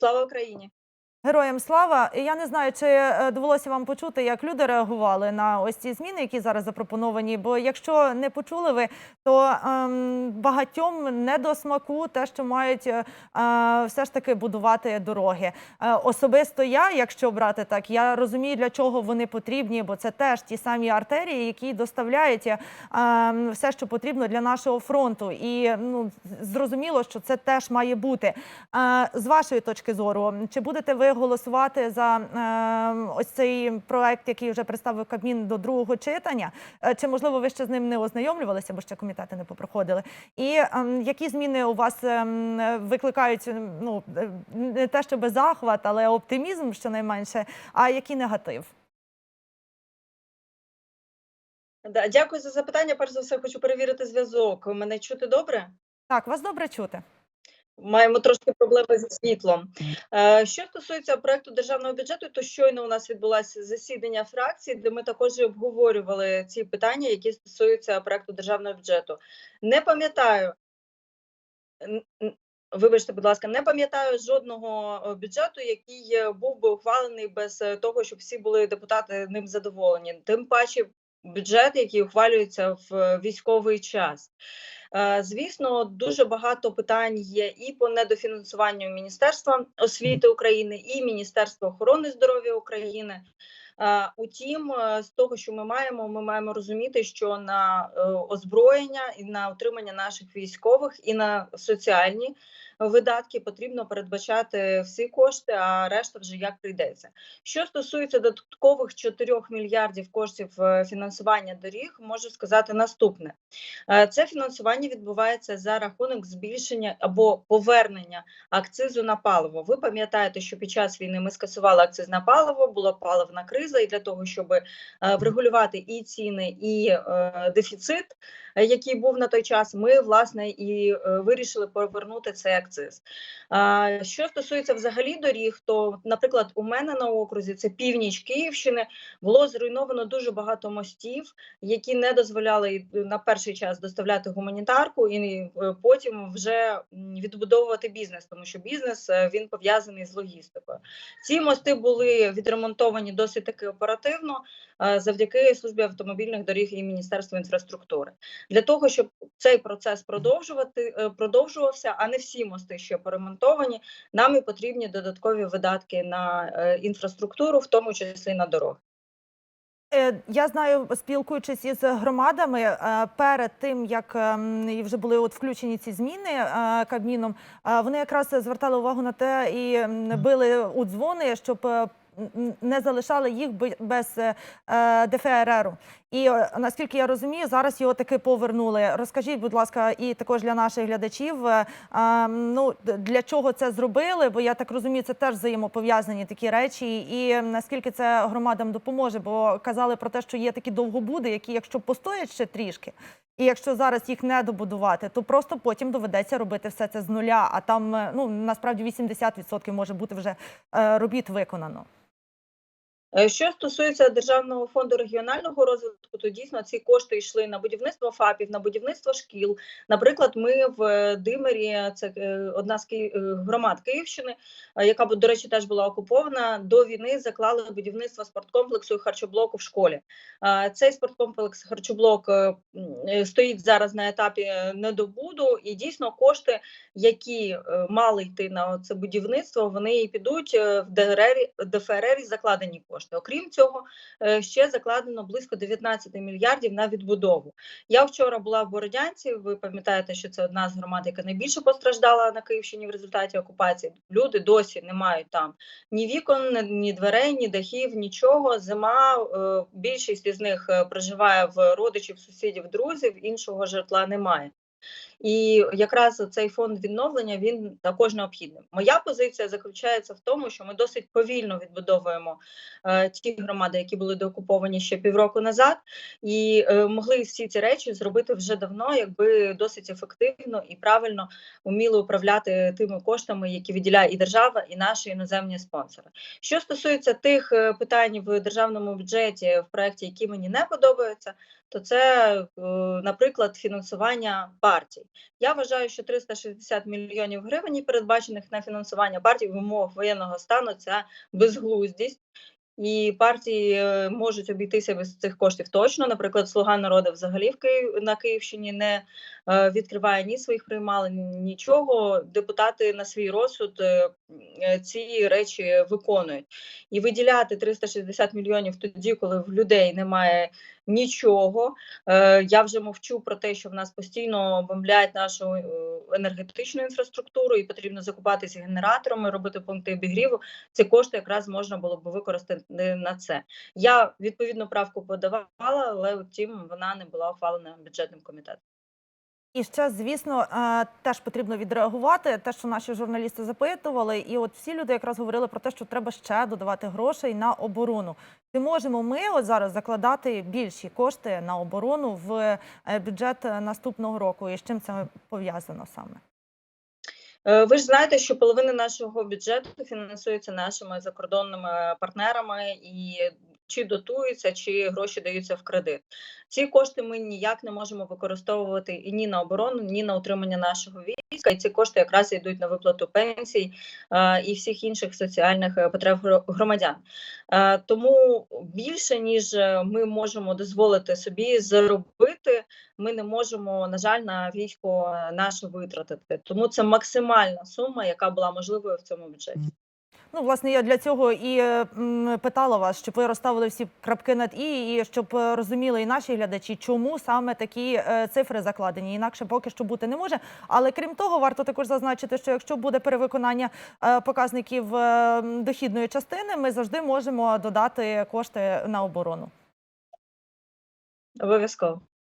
Слава Україні! Героям слава! Я не знаю, чи е, довелося вам почути, як люди реагували на ось ці зміни, які зараз запропоновані. Бо якщо не почули ви, то ем, багатьом не до смаку те, що мають е, е, все ж таки будувати дороги. Е, особисто я, якщо брати так, я розумію, для чого вони потрібні, бо це теж ті самі артерії, які доставляють е, ем, все, що потрібно для нашого фронту. І ну зрозуміло, що це теж має бути. Е, з вашої точки зору, чи будете ви голосувати за е, ось цей проект, який вже представив Кабмін до другого читання? Е, Чи можливо ви ще з ним не ознайомлювалися, бо ще комітети не попроходили? І ем, які зміни у вас ем, викликають ну е, не те, щоб захват, але оптимізм щонайменше, а який негатив? Да, дякую за запитання. Перш за все, хочу перевірити зв'язок. Мене чути добре? Так, вас добре чути. Маємо трошки проблеми зі світлом. Е, Що стосується проекту державного бюджету, то щойно у нас відбулося засідання фракції, де ми також обговорювали ці питання, які стосуються проекту державного бюджету. Не пам'ятаю. Вибачте, будь ласка, не пам'ятаю жодного е, бюджету, який е, був би ухвалений без того, щоб всі були депутати ним задоволені. Тим паче бюджет, який ухвалюється в е, військовий час. Е, Звісно, дуже багато питань є і по недофінансуванню Міністерства освіти України, і Міністерства охорони здоров'я України. Е, Утім, з того, що ми маємо, ми маємо розуміти, що на озброєння і на утримання наших військових, і на соціальні видатки потрібно передбачати всі кошти, а решта вже як прийдеться. Що стосується додаткових 4 мільярдів коштів е, фінансування доріг, можу сказати наступне: Е, це фінансування відбувається за рахунок збільшення або повернення акцизу на паливо. Ви пам'ятаєте, що під час війни ми скасували акциз на паливо, була паливна криза, і для того, щоб е, врегулювати і ціни, і дефіцит, який був на той час, ми власне і е, вирішили повернути цей акциз. Що стосується взагалі доріг, то, наприклад, у мене на окрузі це північ Київщини, було зруйновано дуже багато мостів, які не дозволяли на перший час доставляти гуманітарку, і е, потім вже відбудовувати бізнес, тому що бізнес е, він пов'язаний з логістикою. Ці мости були відремонтовані досить таки оперативно е, завдяки службі автомобільних доріг і Міністерству інфраструктури. Для того щоб цей процес продовжувати е, продовжувався, а не всі мости ще поремонтовані. Нам і потрібні додаткові видатки на е, інфраструктуру, в тому числі на дороги. Е, Я знаю, спілкуючись із громадами перед тим, як ем, вже були от включені ці зміни Кабміном, вони якраз звертали увагу на те і били у дзвони, щоб не залишали їх без ДФРРу. І е, наскільки я розумію, зараз його таки повернули. Розкажіть, будь ласка, і також для наших глядачів, е, ну для чого це зробили? Бо я так розумію, це теж взаємопов'язані такі речі. І наскільки це громадам допоможе? Бо казали про те, що є такі довгобуди, які, якщо постоять ще трішки, і якщо зараз їх не добудувати, то просто потім доведеться робити все це з нуля. А там е, ну насправді 80% може бути вже робіт виконано. Е, Що стосується державного фонду регіонального розвитку, то дійсно ці кошти йшли на будівництво ФАПів, на будівництво шкіл. Наприклад, ми в Димирі, це е, одна з е, громад Київщини, яка до речі теж була окупована. До війни заклали будівництво спорткомплексу і харчоблоку в школі. Цей спорткомплекс харчоблок стоїть зараз на етапі недобуду, і дійсно кошти, які мали йти на це будівництво, вони і підуть в ДРР, ДФРР закладені кошти. Окрім цього, е, ще закладено близько 19 мільярдів на відбудову. Я вчора була в Бородянці. Ви пам'ятаєте, що це одна з громад, яка найбільше постраждала на Київщині в результаті окупації. Люди досі не мають там ні вікон, ні- ні дверей, ні дахів, нічого. Зима е, більшість із них е, проживає в родичів, сусідів, друзів, іншого житла немає. І якраз цей фонд відновлення він також необхідний. Моя позиція заключається в тому, що ми досить повільно відбудовуємо е, ті громади, які були деокуповані ще півроку назад, і е, могли всі ці речі зробити вже давно, якби досить ефективно і правильно уміли управляти тими коштами, які виділяє і держава, і наші іноземні спонсори. Що стосується тих е, питань в державному бюджеті в проєкті, які мені не подобаються, то це, е, наприклад, фінансування партій. Я вважаю, що 360 мільйонів гривень, передбачених на фінансування партій в умовах воєнного стану, це безглуздість. І партії е, можуть обійтися без цих коштів точно. Наприклад, Слуга народу взагалі в Київ на Київщині не е, відкриває ні своїх приймалень, нічого. Депутати на свій розсуд е, ці речі виконують. І виділяти 360 мільйонів тоді, коли в людей немає нічого. Е, Я вже мовчу про те, що в нас постійно бомблять нашу е, енергетичну інфраструктуру, і потрібно закупатися генераторами, робити пункти обігріву. Ці кошти якраз можна було б використати на це. Я відповідну правку подавала, але втім вона не була ухвалена бюджетним комітетом. І ще, звісно, е, теж потрібно відреагувати. Те, що наші журналісти запитували, і от всі люди якраз говорили про те, що треба ще додавати грошей на оборону. Чи можемо ми от зараз закладати більші кошти на оборону в е, бюджет наступного року? І з чим це пов'язано саме? Е, Ви ж знаєте, що половина нашого бюджету фінансується нашими закордонними партнерами і чи дотуються, чи гроші даються в кредит. Ці кошти ми ніяк не можемо використовувати і ні на оборону, ні на утримання нашого війська. І ці кошти якраз йдуть на виплату пенсій е, і всіх інших соціальних е, потреб громадян. Е, тому більше ніж е, ми можемо дозволити собі заробити, ми не можемо, на жаль, на військо е, наше витратити. Тому це максимальна сума, яка була можливою в цьому бюджеті. Ну, власне, я для цього і е, питала вас, щоб ви розставили всі крапки над і, і щоб е, розуміли і наші глядачі, чому саме такі е, цифри закладені. Інакше поки що бути не може. Але крім того, варто також зазначити, що якщо буде перевиконання показників дохідної частини, ми завжди можемо додати кошти на оборону. Обов'язково.